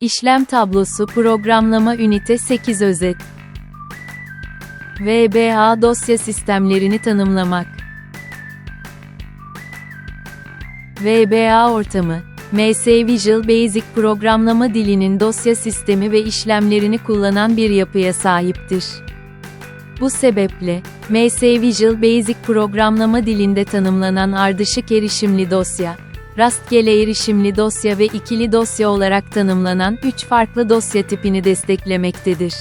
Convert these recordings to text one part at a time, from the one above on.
İşlem tablosu programlama ünite 8 özet. VBA dosya sistemlerini tanımlamak. VBA ortamı, MS Visual Basic programlama dilinin dosya sistemi ve işlemlerini kullanan bir yapıya sahiptir. Bu sebeple, MS Visual Basic programlama dilinde tanımlanan ardışık erişimli dosya, rastgele erişimli dosya ve ikili dosya olarak tanımlanan üç farklı dosya tipini desteklemektedir.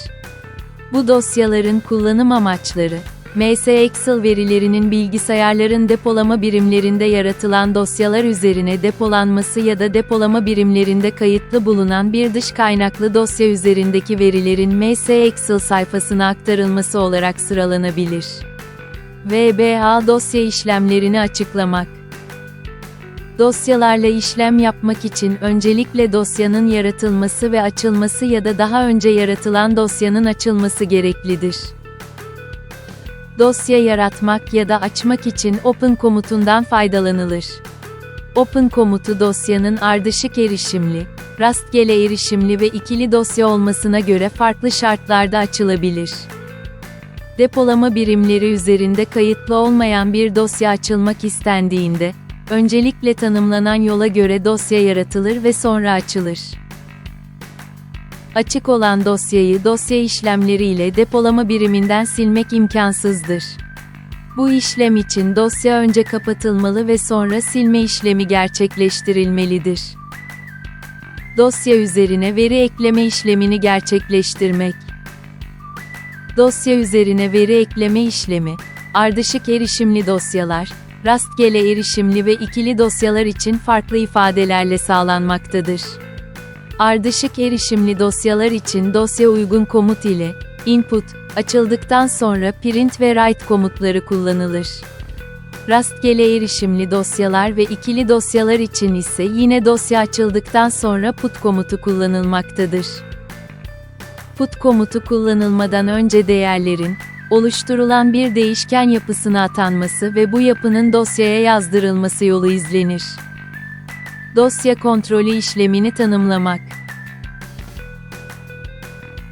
Bu dosyaların kullanım amaçları, MS Excel verilerinin bilgisayarların depolama birimlerinde yaratılan dosyalar üzerine depolanması ya da depolama birimlerinde kayıtlı bulunan bir dış kaynaklı dosya üzerindeki verilerin MS Excel sayfasına aktarılması olarak sıralanabilir. VBA dosya işlemlerini açıklamak Dosyalarla işlem yapmak için öncelikle dosyanın yaratılması ve açılması ya da daha önce yaratılan dosyanın açılması gereklidir. Dosya yaratmak ya da açmak için Open komutundan faydalanılır. Open komutu dosyanın ardışık erişimli, rastgele erişimli ve ikili dosya olmasına göre farklı şartlarda açılabilir. Depolama birimleri üzerinde kayıtlı olmayan bir dosya açılmak istendiğinde, öncelikle tanımlanan yola göre dosya yaratılır ve sonra açılır. Açık olan dosyayı dosya işlemleri ile depolama biriminden silmek imkansızdır. Bu işlem için dosya önce kapatılmalı ve sonra silme işlemi gerçekleştirilmelidir. Dosya üzerine veri ekleme işlemini gerçekleştirmek. Dosya üzerine veri ekleme işlemi, ardışık erişimli dosyalar, rastgele erişimli ve ikili dosyalar için farklı ifadelerle sağlanmaktadır. Ardışık erişimli dosyalar için dosya uygun komut ile input açıldıktan sonra print ve write komutları kullanılır. Rastgele erişimli dosyalar ve ikili dosyalar için ise yine dosya açıldıktan sonra put komutu kullanılmaktadır. Put komutu kullanılmadan önce değerlerin oluşturulan bir değişken yapısına atanması ve bu yapının dosyaya yazdırılması yolu izlenir. Dosya kontrolü işlemini tanımlamak.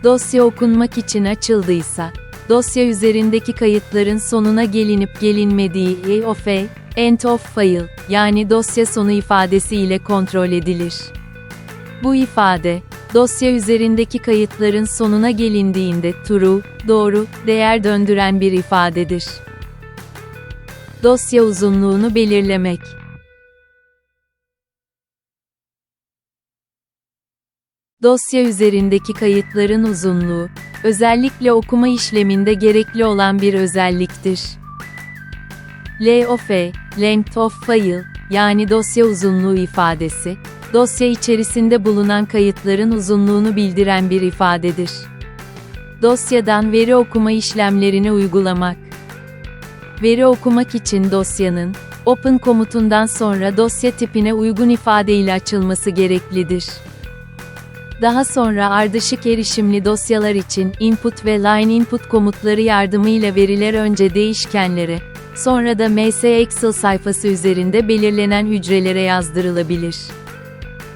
Dosya okunmak için açıldıysa, dosya üzerindeki kayıtların sonuna gelinip gelinmediği EOF, end of file, yani dosya sonu ifadesi ile kontrol edilir. Bu ifade, dosya üzerindeki kayıtların sonuna gelindiğinde true, doğru, değer döndüren bir ifadedir. Dosya uzunluğunu belirlemek. Dosya üzerindeki kayıtların uzunluğu, özellikle okuma işleminde gerekli olan bir özelliktir. LOF, length of file, yani dosya uzunluğu ifadesi, dosya içerisinde bulunan kayıtların uzunluğunu bildiren bir ifadedir. Dosyadan veri okuma işlemlerini uygulamak. Veri okumak için dosyanın, open komutundan sonra dosya tipine uygun ifade ile açılması gereklidir. Daha sonra ardışık erişimli dosyalar için input ve line input komutları yardımıyla veriler önce değişkenlere, sonra da MS Excel sayfası üzerinde belirlenen hücrelere yazdırılabilir.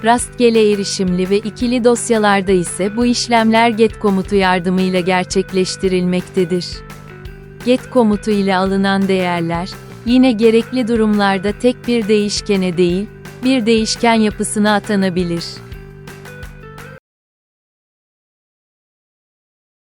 Rastgele erişimli ve ikili dosyalarda ise bu işlemler get komutu yardımıyla gerçekleştirilmektedir. Get komutu ile alınan değerler, yine gerekli durumlarda tek bir değişkene değil, bir değişken yapısına atanabilir.